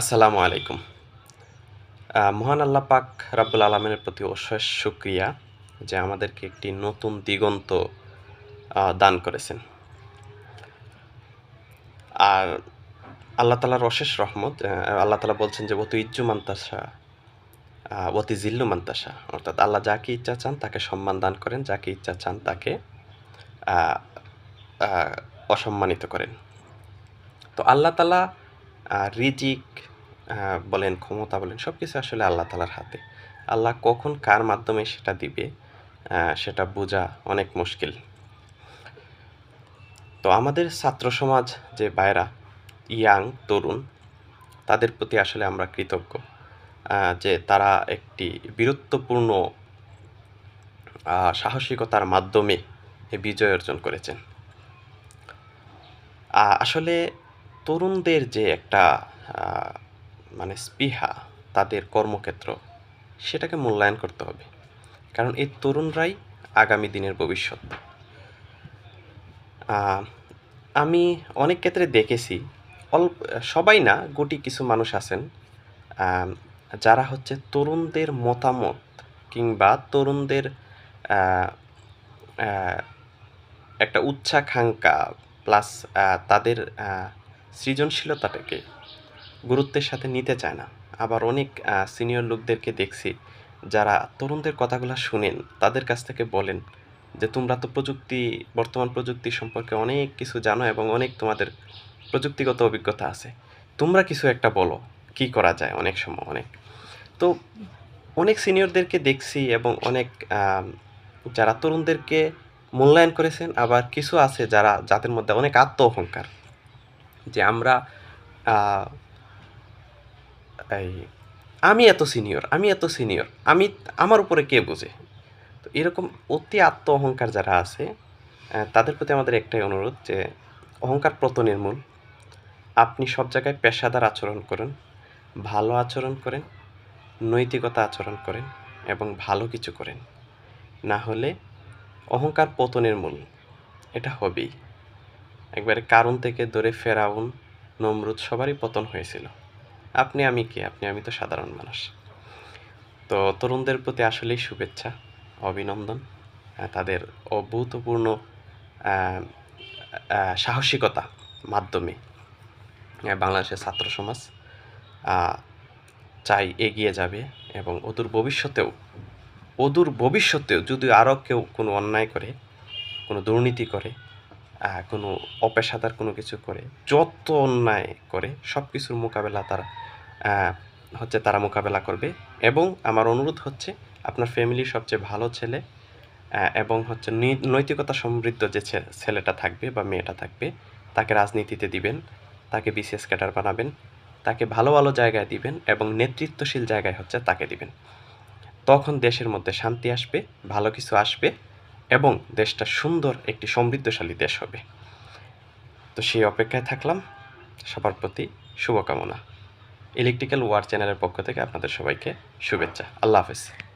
আসসালামু আলাইকুম। মহান আল্লাহ পাক রাব্বুল আলমিনের প্রতি অশেষ শুক্রিয়া যে আমাদেরকে একটি নতুন দিগন্ত দান করেছেন। আর আল্লাহ তালার অশেষ রহমত আল্লাহ তালা বলছেন যে, অতি ইজ্জু মান্তাসা অতি জিল্লু মান্তাসা অর্থাৎ আল্লাহ যাকে ইচ্ছা চান তাকে সম্মান দান করেন, যাকে ইচ্ছা চান তাকে অসম্মানিত করেন। তো আল্লাহ তালা রিজিক বলেন ক্ষমতা বলেন সব কিছু আসলে আল্লাহ তালার হাতে। আল্লাহ কখন কার মাধ্যমে সেটা দিবে সেটা বোঝা অনেক মুশকিল। তো আমাদের ছাত্র সমাজ যে বাইরা ইয়াং, তরুণ, তাদের প্রতি আসলে আমরা কৃতজ্ঞ যে তারা একটি বীরত্বপূর্ণ সাহসিকতার মাধ্যমে বিজয় অর্জন করেছেন। আসলে তরুণদের যে একটা মানে স্পৃহা তাদের কর্মক্ষেত্র, সেটাকে মূল্যায়ন করতে হবে। কারণ এই তরুণরাই আগামী দিনের ভবিষ্যৎ। আমি অনেক ক্ষেত্রে দেখেছি অল্প সবাই না, গুটি কিছু মানুষ আছেন যারা হচ্ছে তরুণদের মতামত কিংবা তরুণদের একটা উচ্চাকাঙ্ক্ষা, প্লাস তাদের সৃজনশীলতাটাকে গুরুত্বের সাথে নিতে চায় না। আবার অনেক সিনিয়র লোকদেরকে দেখছি যারা তরুণদের কথাগুলো শুনেন, তাদের কাছ থেকে বলেন যে, তোমরা তো প্রযুক্তি, বর্তমান প্রযুক্তি সম্পর্কে অনেক কিছু জানো এবং অনেক তোমাদের প্রযুক্তিগত অভিজ্ঞতা আছে। তোমরা কিছু একটা বলো, কি করা যায় অনেক সময় অনেক। তো অনেক সিনিয়রদেরকে দেখছি এবং অনেক যারা তরুণদেরকে মূল্যায়ন করেছেন, আবার কিছু আছে যারা, যাদের মধ্যে অনেক আত্ম অহংকার যে আমরা এই, আমি এত সিনিয়র আমি এত সিনিয়র আমি, আমার উপরে কে বোঝে? তো এরকম অতি আত্ম অহংকার যারা আছে তাদের প্রতি আমাদের একটাই অনুরোধ যে, অহংকার পতনের মূল আপনি সব জায়গায় পেশাদার আচরণ করেন, ভালো আচরণ করেন, নৈতিকতা আচরণ করেন এবং ভালো কিছু করেন। না হলে অহংকার পতনের মূল এটা হবেই। একবারে কারণ থেকে ধরে ফেরাউন, নমরুদ সবারই পতন হয়েছিল। আপনি, আমি কে? আপনি, আমি তো সাধারণ মানুষ। তো তরুণদের প্রতি আসলেই শুভেচ্ছা, অভিনন্দন তাদের অভূতপূর্ণ সাহসিকতা মাধ্যমে বাংলাদেশের ছাত্র সমাজ চাই এগিয়ে যাবে এবং অদূর ভবিষ্যতেও অদূর ভবিষ্যতেও যদি আরও কেউ কোনো অন্যায় করে, কোনো দুর্নীতি করে কোনো অপেশাদার কোনো কিছু করে, যত অন্যায় করে সব কিছুর মোকাবেলা তারা হচ্ছে তারা মোকাবেলা করবে। এবং আমার অনুরোধ হচ্ছে, আপনার ফ্যামিলির সবচেয়ে ভালো ছেলে এবং হচ্ছে নৈতিকতা সমৃদ্ধ যে ছেলেটা থাকবে বা মেয়েটা থাকবে, তাকে রাজনীতিতে দিবেন, তাকে বিসিএস ক্যাডার বানাবেন, তাকে ভালো ভালো জায়গায় দিবেন এবং নেতৃত্বশীল জায়গায় হচ্ছে তাকে দিবেন। তখন দেশের মধ্যে শান্তি আসবে, ভালো কিছু আসবে এবং দেশটা সুন্দর একটি সমৃদ্ধশালী দেশ হবে। তো সেই অপেক্ষায় থাকলাম। সবার প্রতি শুভকামনা। ইলেকট্রিক্যাল ওয়ার চ্যানেলের পক্ষ থেকে আপনাদের সবাইকে শুভেচ্ছা। আল্লাহ হাফেজ।